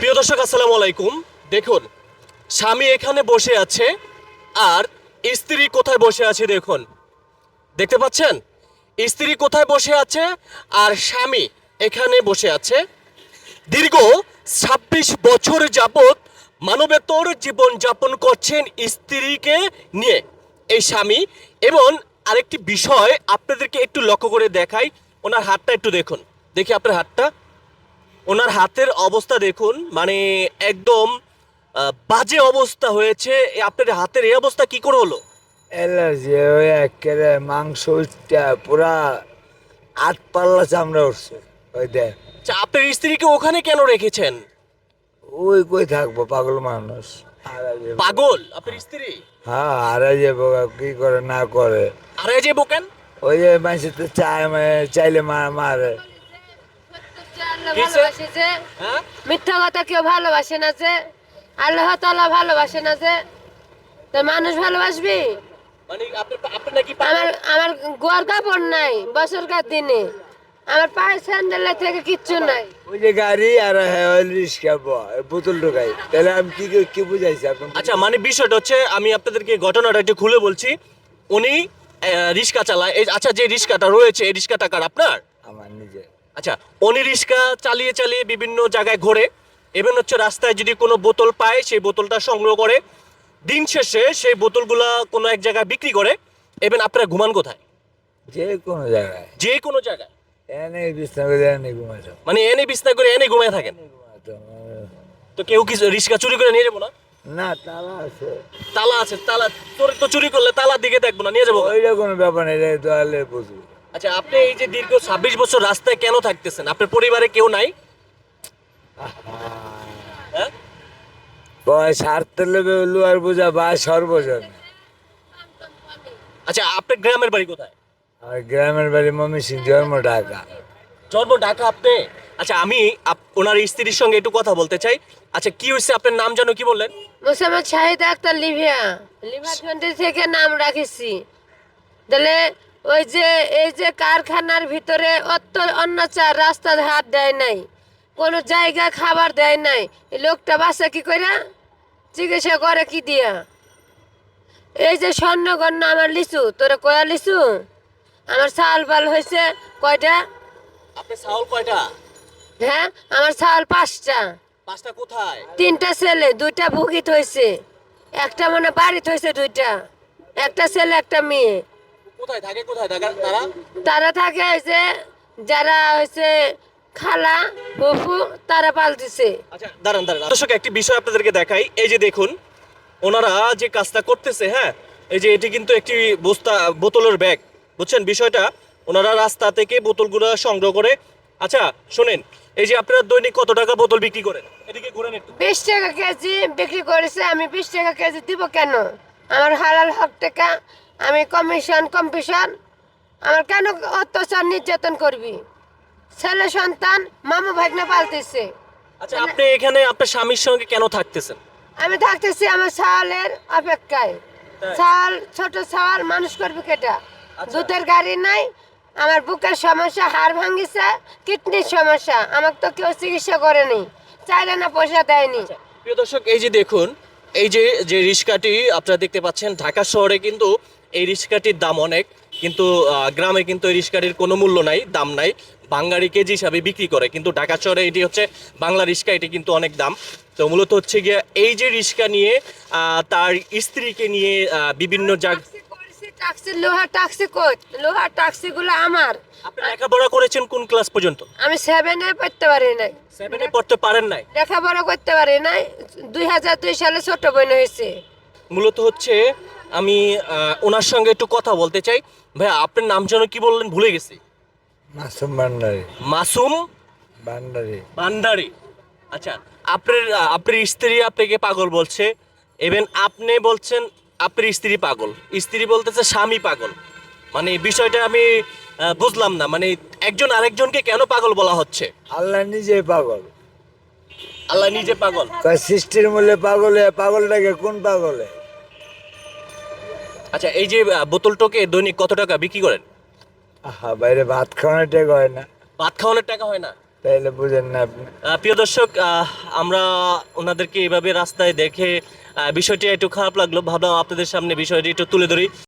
প্রিয় দর্শক, আসসালামু আলাইকুম। দেখুন, স্বামী এখানে বসে আছে আর স্ত্রী কোথায় বসে আছে দেখুন। দেখতে পাচ্ছেন? স্ত্রী কোথায় বসে আছে আর স্বামী এখানে বসে আছে। দীর্ঘ ছাব্বিশ বছর যাবৎ মানবেতর জীবন যাপন করছেন স্ত্রীকে নিয়ে এই স্বামী। এবং আরেকটি বিষয় আপনাদেরকে একটু লক্ষ্য করে দেখাই। ওনার হাতটা একটু দেখুন। দেখি আপনার হাতটা। ওনার হাতের অবস্থা দেখুন মানে একদম বাজে অবস্থা হয়েছে। আপনার হাতের এই অবস্থা কি করে হলো? অ্যালার্জি ওই একেবারে মাংস পুরা আট পাল্লা চামড়া উঠছে ওই দেখ। আচ্ছা, আপনার স্ত্রীকে ওখানে কেন রেখেছেন? ওই কই থাকব পাগল মানুষ। পাগল? আপনার স্ত্রী? হ্যাঁ হারা যাব কি করে না করে। আর এই যে বোকেন ওই যে মানুষের মানে চাইলে মারে? ভালোবাসে যে? হ্যাঁ? মিথ্যা কথা কেউ ভালোবাসে না যে? আল্লাহ তাআলা ভালোবাসে না যে? তো মানুষ ভালোবাসবি? মানে? আমার আমার গোয়ার কাপড় নাই বছরকার দিনে। আমার পায়ের স্যান্ডেলের থেকে কিচ্ছু নাই। ওই যে গাড়ি আর হ্যাঁ রিক্সা বোতল ঢুকাই। তাহলে আমি কি কি বুঝাইছি আপনার আচ্ছা মানে বিষয়টা হচ্ছে আমি আপনাদেরকে ঘটনাটা একটু খুলে বলছি। উনি রিক্সা চালায়। আচ্ছা যে রিক্সাটা রয়েছে এই আপনার? আমার নিজে আচ্ছা রিক্সা চালিয়ে চালিয়ে বিভিন্ন জায়গায় ঘোরে। এবং হচ্ছে রাস্তায় যদি কোনো বোতল পায় সেই বোতলটা সংগ্রহ করে। দিন শেষে সেই বোতলগুলা কোনো এক জায়গায় বিক্রি করে। এবং আপনারা ঘুমান কোথায়? যে কোনো জায়গায়। যে কোনো জায়গায়? এনে বিছনা করে এনে ঘুমাইছো মানে এনে বিছনা করে এনে ঘুমায় থাকেন? তো কেউ কি রিক্সা চুরি করে নিয়ে যাব না? না তালা আছে। তালা আছে তালা তোর তো চুরি করলে তালার দিকে দেখব না নিয়ে যাব ওইটা কোনো ব্যাপার নেই এটা তো আলে বুঝব আচ্ছা আপনি এই যে দীর্ঘ ছাব্বিশ বছর রাস্তায় কেন থাকতেছেন? আপনার পরিবারে কেউ নাই? হ্যাঁ? কয় স্বার্থ লুয়ার বোঝা বা সর্বজন। আচ্ছা আপনার গ্রামের বাড়ি কোথায়? আর গ্রামের বাড়ি মমি সিং জন্ম ঢাকা। জন্ম ঢাকা আপনি? আচ্ছা আমি আপ- ওনার স্ত্রীর সঙ্গে একটু কথা বলতে চাই। আচ্ছা কি হয়েছে? আপনার নাম জানো কি বললেন? মোসাম্মদ শাহিদ আক্তার লিভিয়া। লিভিয়া থেকে নাম রাখেছি। তাহলে ওই যে এই যে কারখানার ভিতরে অত অন্যাচার রাস্তা হাত দেয় নাই কোনো জায়গা খাবার দেয় নাই। লোকটা বাসা কি কইরা? চিকিৎসা করে কি দিয়া? এই যে স্বর্ণগণ্য আমার লিচু তোরা কয়া লিচু? আমার চাল বাল হয়েছে কয়টা? চাউল কয়টা? হ্যাঁ আমার চাল পাঁচটা। পাঁচটা কোথায়? তিনটা ছেলে দুইটা ভুগিত হয়েছে একটা মনে বাড়িত হয়েছে দুইটা। একটা ছেলে একটা মেয়ে। কোথায় থাকে কোথায় থাকে? তারা? তারা থাকে হয়েছে যারা হয়েছে খালা ফুফু তারা পালতেছে আচ্ছা দাঁড়ান দাঁড়ান। দর্শক একটি বিষয় আপনাদেরকে দেখাই। এই যে দেখুন ওনারা যে কাজটা করতেছে হ্যাঁ এই যে এটি কিন্তু একটি বস্তা বোতলের ব্যাগ। বুঝছেন? বিষয়টা ওনারা রাস্তা থেকে বোতলগুলো সংগ্রহ করে আচ্ছা শোনেন এই যে আপনারা দৈনিক কত টাকা বোতল বিক্রি করেন? এদিকে ঘুরেন একটু। বিশ টাকা কেজি বিক্রি করেছে আমি বিশ টাকা কেজি দিব কেন? আমার হালাল হক টাকা আমি কমিশন কম্পিশন আমার কেন অত্যাচার নির্যাতন করবি? ছেলে সন্তান মামা ভাগ্নে পালতেছে। আচ্ছা আপনি এখানে আপনার স্বামীর সঙ্গে কেন থাকতেছেন? আমি থাকতেছি আমার ছাওয়ালের অপেক্ষায়? ছাওয়াল ছোট ছাওয়াল মানুষ করবে কেটা? আচ্ছা। দুধের গাড়ি নাই আমার বুকের সমস্যা হাড় ভাঙিছে কিডনির সমস্যা আমাকে তো কেউ চিকিৎসা করেনি চাইলে না পয়সা দেয়নি। প্রিয় দর্শক এই যে দেখুন এই যে যে রিক্সাটি আপনারা দেখতে পাচ্ছেন ঢাকা শহরে কিন্তু এই রিক্সাটির দাম অনেক কিন্তু গ্রামে কিন্তু এই রিক্সাটির কোনো মূল্য নাই দাম নাই। বাঙালি কেজি হিসাবে বিক্রি করে কিন্তু ঢাকা শহরে এটি হচ্ছে বাংলা রিক্সা এটি কিন্তু অনেক দাম। তো মূলত হচ্ছে গিয়ে এই যে রিক্সা নিয়ে তার স্ত্রীকে নিয়ে বিভিন্ন জায়গা লোহা কোচ লোহা গুলো আমার। আপনি লেখাপড়া করেছেন কোন ক্লাস পর্যন্ত? আমি সেভেনে পড়তে পারি নাই। সেভেনে পড়তে পারেন নাই? লেখাপড়া করতে পারি নাই। দুই হাজার দুই সালে ছোট বোন হয়েছে। মূলত হচ্ছে আমি ওনার সঙ্গে একটু কথা বলতে চাই। ভাই আপনার নাম যেন কি বললেন ভুলে গেছি। মাসুম ভান্ডারি। মাসুম ভান্ডারি। ভান্ডারি। আচ্ছা আপনার আপনার স্ত্রী আপনাকে পাগল বলছে। এবং আপনি বলছেন আপনার স্ত্রী পাগল। স্ত্রী বলতেছে স্বামী পাগল। মানে বিষয়টা আমি বুঝলাম না। মানে একজন আরেকজনকে কেন পাগল বলা হচ্ছে? আল্লাহ নিজে পাগল। আল্লাহ নিজে পাগল। সৃষ্টির মূল্যে পাগলে পাগলটাকে কোন পাগলে? আচ্ছা এই যে বোতলটাকে দৈনিক কত টাকা বিক্রি করেন? আহা বাইরে ভাত খাওয়ানোর টাকা হয় না। ভাত খাওয়ানোর টাকা হয় না? তাইলে বুঝেন না আপনি। প্রিয় দর্শক আমরা ওনাদেরকে এভাবে রাস্তায় দেখে বিষয়টি একটু খারাপ লাগল। ভাবলাম আপনাদের সামনে বিষয়টি একটু তুলে ধরি।